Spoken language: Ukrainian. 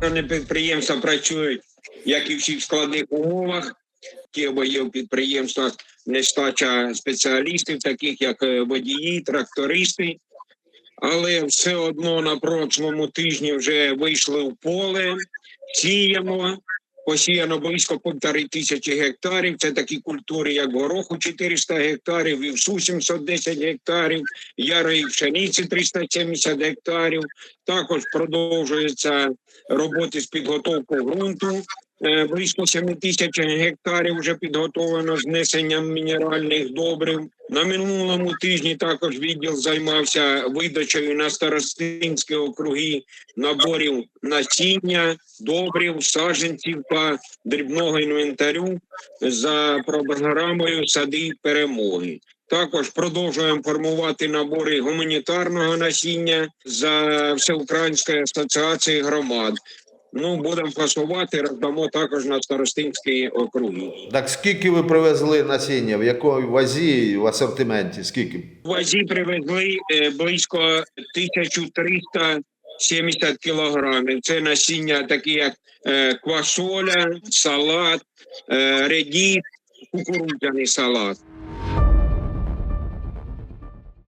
Підприємства працюють, як і в всіх складних умовах. Ті є в підприємствах нестача спеціалістів, таких як е, водії, трактористи. Але все одно на прошлому тижні вже вийшли в поле, сіємо. Посіяно близько півтори тисячі гектарів. Це такі культури, як гороху 400 гектарів, вівсу 710 гектарів, ярої пшениці 370 гектарів. Також продовжуються роботи з підготовки ґрунту. Е, Близько 7 тисяч гектарів вже підготовлено з внесенням мінеральних добрив. На минулому тижні також відділ займався видачею на старостинські округи наборів насіння, добрив, саджанців та дрібного інвентарю за програмою Сади перемоги. Також продовжуємо формувати набори гуманітарного насіння за Всеукраїнською асоціацією громад. Ну, будемо фасувати, роздамо також на старостинські округи. Так скільки ви привезли насіння? В якій вазі в асортименті? Скільки? В вазі привезли е, близько 1370 кілограмів. Це насіння, такі як е, квасоля, салат, е, редіс, кукурудзяний салат.